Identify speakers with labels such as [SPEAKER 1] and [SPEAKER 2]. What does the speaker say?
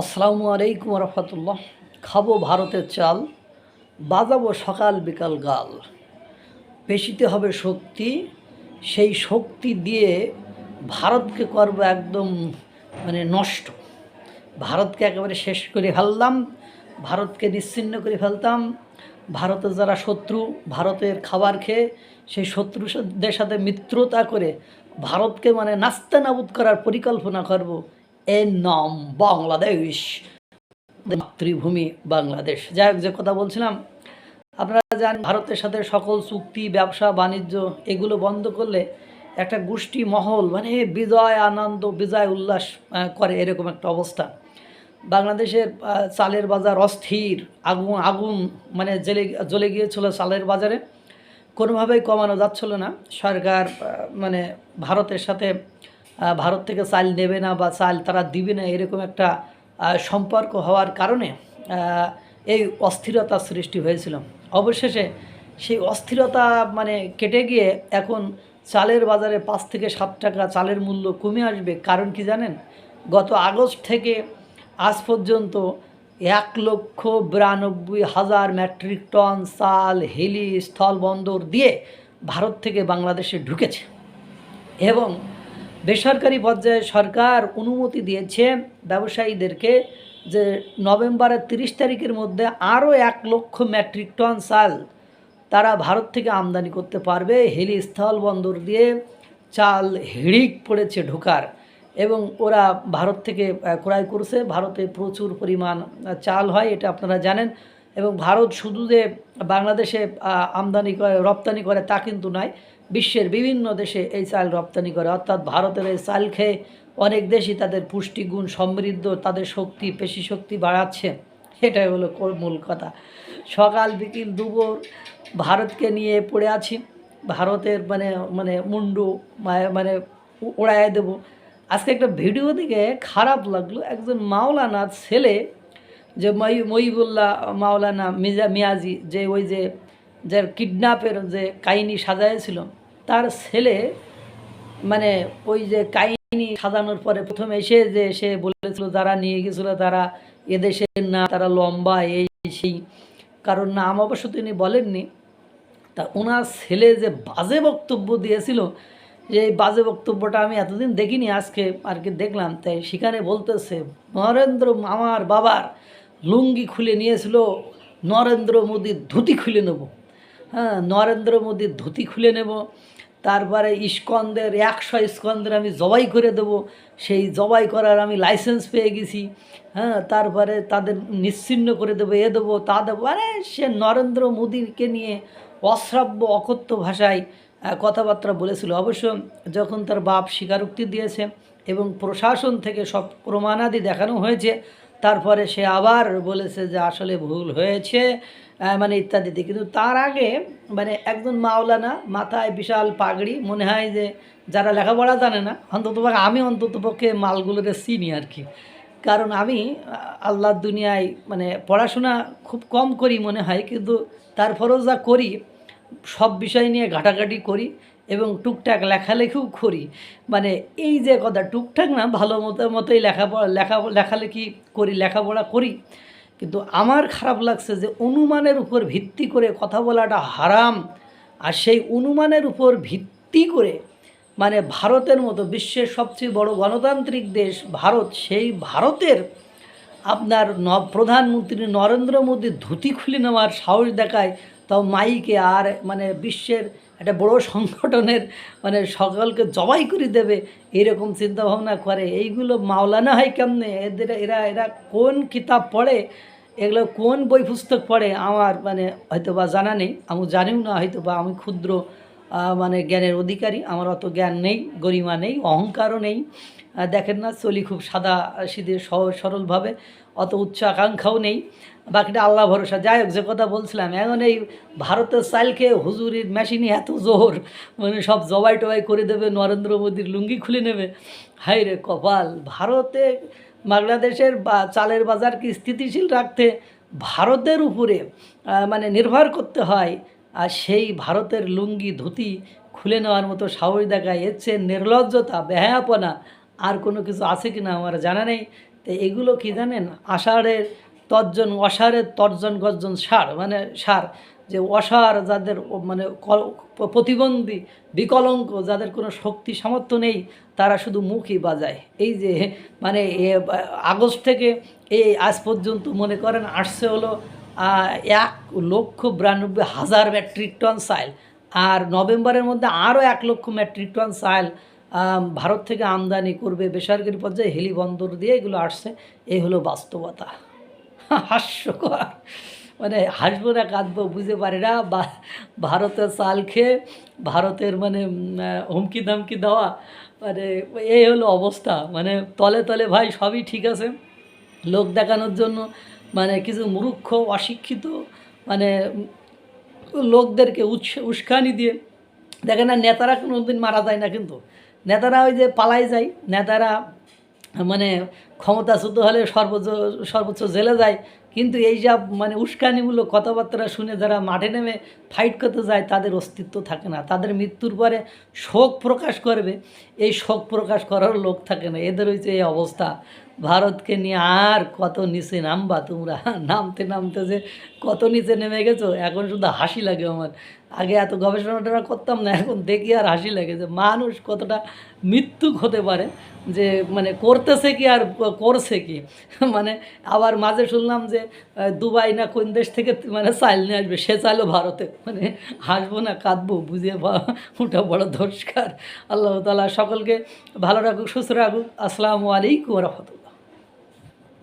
[SPEAKER 1] আসসালামু আলাইকুম রহমতুল্লাহ। খাব ভারতের চাল, বাজাবো সকাল বিকাল গাল। পেশিতে হবে শক্তি, সেই শক্তি দিয়ে ভারতকে করব একদম মানে নষ্ট। ভারতকে একেবারে শেষ করে ফেললাম, ভারতকে নিশ্চিন্ন করে ফেলতাম। ভারতের যারা শত্রু, ভারতের খাবার খেয়ে সেই শত্রুদের সাথে মিত্রতা করে ভারতকে মানে নাস্তে নাবুদ করার পরিকল্পনা করব। এর নাম বাংলাদেশ। মাতৃভূমি বাংলাদেশ। যাই হোক, যে কথা বলছিলাম, আপনারা জানেন, ভারতের সাথে সকল চুক্তি, ব্যবসা, বাণিজ্য, এগুলো বন্ধ করলে একটা গোষ্ঠী মহল মানে বিজয় আনন্দ, বিজয় উল্লাস করে এরকম একটা অবস্থা। বাংলাদেশের চালের বাজার অস্থির, আগুন আগুন মানে জ্বলে জ্বলে গিয়েছিল চালের বাজারে। কোনোভাবেই কমানো যাচ্ছিল না। সরকার মানে ভারতের সাথে ভারত থেকে চাল নেবে না বা চাল তারা দিবে না, এরকম একটা সম্পর্ক হওয়ার কারণে এই অস্থিরতা সৃষ্টি হয়েছিল। অবশেষে সেই অস্থিরতা মানে কেটে গিয়ে এখন চালের বাজারে পাঁচ থেকে সাত টাকা চালের মূল্য কমে আসবে। কারণ কি জানেন? গত আগস্ট থেকে আজ পর্যন্ত এক লক্ষ বিরানব্বই হাজার মেট্রিক টন চাল, হেলি, স্থলবন্দর দিয়ে ভারত থেকে বাংলাদেশে ঢুকেছে। এবং বেসরকারি পর্যায়ে সরকার অনুমতি দিয়েছে ব্যবসায়ীদেরকে যে নভেম্বরের তিরিশ তারিখের মধ্যে আরও এক লক্ষ মেট্রিক টন চাল তারা ভারত থেকে আমদানি করতে পারবে। হেলি স্থল বন্দর দিয়ে চাল হিড়িক পড়েছে ঢোকার এবং ওরা ভারত থেকে ক্রয় করছে। ভারতে প্রচুর পরিমাণ চাল হয়, এটা আপনারা জানেন। এবং ভারত শুধু যে বাংলাদেশে আমদানি করে, রপ্তানি করে তা কিন্তু নয় বিশ্বের বিভিন্ন দেশে এই চাল রপ্তানি করে। অর্থাৎ ভারতের এই চাল খেয়ে অনেক দেশই তাদের পুষ্টিগুণ সমৃদ্ধ, তাদের শক্তি, পেশি শক্তি বাড়াচ্ছে। এটাই হলো মূল কথা। সকাল বিকেল দুপুর ভারতকে নিয়ে পড়ে আছি। ভারতের মানে মানে মুন্ডু মানে উড়াইয়া দেবো। আজকে একটা ভিডিও দিকে খারাপ লাগল। একজন মাওলানার ছেলে যে মহিবুল্লাহ মাওলানা মিজা মিয়াজি, যে ওই যে যার কিডন্যাপের যে কাহিনী সাজাইছিল, তার ছেলে মানে ওই যে কাহিনী সাজানোর পরে প্রথমে এসে যে সে বলেছিল, যারা নিয়ে গেছিল তারা এদেশের না, তারা লম্বা এই সেই। কারণ নাম অবশ্য তিনি বলেননি। তা ওনার ছেলে যে বাজে বক্তব্য দিয়েছিল, যে এই বাজে বক্তব্যটা আমি এতদিন দেখিনি, আজকে আর কি দেখলাম। তাই সেখানে বলতেছে, নরেন্দ্র আমার বাবার লুঙ্গি খুলে নিয়েছিল, নরেন্দ্র মোদীর ধুতি খুলে নেব। হ্যাঁ নরেন্দ্র মোদীর ধুতি খুলে নেব, তারপরে ইস্কন্দের, একশো ইস্কন্দের আমি জবাই করে দেব, সেই জবাই করার আমি লাইসেন্স পেয়ে গেছি হ্যাঁ তারপরে তাদের নিশ্চিন্ন করে দেবো, এ দেবো, তা দেবো, আরে সে নরেন্দ্র মোদীকে নিয়ে অশ্রাব্য, অকথ্য ভাষায় কথাবার্তা বলেছিল। অবশ্য যখন তার বাপ স্বীকারোক্তি দিয়েছে এবং প্রশাসন থেকে সব প্রমাণাদি দেখানো হয়েছে, তারপরে সে আবার বলেছে যে আসলে ভুল হয়েছে মানে ইত্যাদিতে কিন্তু তার আগে মানে একজন মাওলানা মাথায় বিশাল পাগড়ি, মনে হয় যে যারা লেখাপড়া জানে না, অন্তত আমি অন্তত পক্ষে মালগুলোকে চিনি আর কি। কারণ আমি আল্লাহর দুনিয়ায় মানে পড়াশোনা খুব কম করি মনে হয়, কিন্তু তারপরেও যা করি, সব বিষয় নিয়ে ঘাটাঘাটি করি এবং টুকটাক লেখালেখিও করি। মানে এই যে কথা, টুকটাক না, ভালো মতো মতোই লেখাপড়া, লেখা, লেখালেখি করি, লেখাপড়া করি। কিন্তু আমার খারাপ লাগছে যে অনুমানের উপর ভিত্তি করে কথা বলাটা হারাম। আর সেই অনুমানের উপর ভিত্তি করে মানে ভারতের মতো বিশ্বের সবচেয়ে বড় গণতান্ত্রিক দেশ ভারত, সেই ভারতের আপনার ন, প্রধানমন্ত্রী নরেন্দ্র মোদী ধুতি খুলে নেওয়ার সাহস দেখায়, তাও মাইকে আর মানে বিশ্বের একটা বড় সংগঠনের মানে সকলকে জবাই করে দেবে, এরকম চিন্তাভাবনা করে। এইগুলো মাওলানা হয় কেমনে? এদের, এরা এরা কোন কিতাব পড়ে? এগুলো কোন বই পুস্তক পড়ে? আমার মানে হয়তো বা জানা নেই, আমি জানিও না হয়তো বা আমি ক্ষুদ্র মানে জ্ঞানের অধিকারী। আমার অত জ্ঞান নেই, গরিমা নেই, অহংকারও নেই। দেখেন না, চলি খুব সাদা সিধে সরলভাবে, অত উচ্চ আকাঙ্ক্ষাও নেই। বাকিটা আল্লাহ ভরসা। যাই হোক, যে কথা বলছিলাম, এখন এই ভারতের চাইল খেয়ে হুজুরির মেশিনই এত জোর মানে সব জবাই টবাই করে দেবে, নরেন্দ্র মোদীর লুঙ্গি খুলে নেবে। হাই রে কপাল! ভারতে, বাংলাদেশের বা, চালের বাজারকে স্থিতিশীল রাখতে ভারতের উপরে মানে নির্ভর করতে হয় আর সেই ভারতের লুঙ্গি ধুতি খুলে নেওয়ার মতো সাহস দেখায়। এর চেয়ে নির্লজ্জতা, বেহায়াপনা আর কোনো কিছু আছে কি না আমার জানা নেই। তো এগুলো কি জানেন? আষাঢ়ের তর্জন অসারের তর্জন গর্জন সার মানে সার, যে অসার যাদের মানে প্রতিবন্ধী, বিকলঙ্ক, যাদের কোনো শক্তি সামর্থ্য নেই, তারা শুধু মুখই বাজায়। এই যে মানে আগস্ট থেকে এই আজ পর্যন্ত মনে করেন আসছে হলো এক লক্ষ বিরানব্বই হাজার মেট্রিক টন সাইল। আর নভেম্বরের মধ্যে আরও এক লক্ষ মেট্রিক টন সাইল ভারত থেকে আমদানি করবে বেসরকারি পর্যায়ে হেলি বন্দর দিয়ে এগুলো আসছে। এই হলো বাস্তবতা। হাস্যকর। মানে হাসবো না কাঁদবো, বুঝতে পারি না। ভারতের চাল খেয়ে ভারতের মানে হুমকি দামকি দেওয়া মানে এই হলো অবস্থা। মানে তলে তলে ভাই সবই ঠিক আছে। লোক দেখানোর জন্য মানে কিছু মূর্খ, অশিক্ষিত মানে লোকদেরকে উৎস, উস্কানি দিয়ে। দেখেন না, নেতারা কোনো দিন মারা যায় না কিন্তু। নেতারা ওই যে পালাই যায়, নেতারা মানে ক্ষমতাচ্যুত হলে সর্বোচ্চ সর্বোচ্চ জেলে যায়। কিন্তু এই সব মানে উস্কানিমূলক কথাবার্তা শুনে যারা মাঠে নেমে ফাইট করতে যায়, তাদের অস্তিত্ব থাকে না। তাদের মৃত্যুর পরে শোক প্রকাশ করবে। এই শোক প্রকাশ করার লোক থাকে না। এদের হচ্ছে এই অবস্থা। ভারতকে নিয়ে আর কত নিচে নামবা তোমরা? নামতে নামতে যে কত নিচে নেমে গেছো? এখন শুধু হাসি লাগে আমার। আগে এত গবেষণাটা করতাম না, এখন দেখি আর হাসি লাগে যে মানুষ কতটা মৃত্যুক হতে পারে, যে মানে করতেছে কি আর করছে কি? মানে আবার মাঝে শুনলাম যে দুবাই না কোন দেশ থেকে মানে চাইল নিয়ে আসবে, সে চাইলো ভারতে। মানে হাসবো না, কাঁদবো বুঝিয়ে বা- ওটা বড় দরকার। আল্লাহ তালা সকলকে ভালো রাখুক, সুস্থ রাখুক। আসসালামু আলাইকুম রহমতুল্লাহ।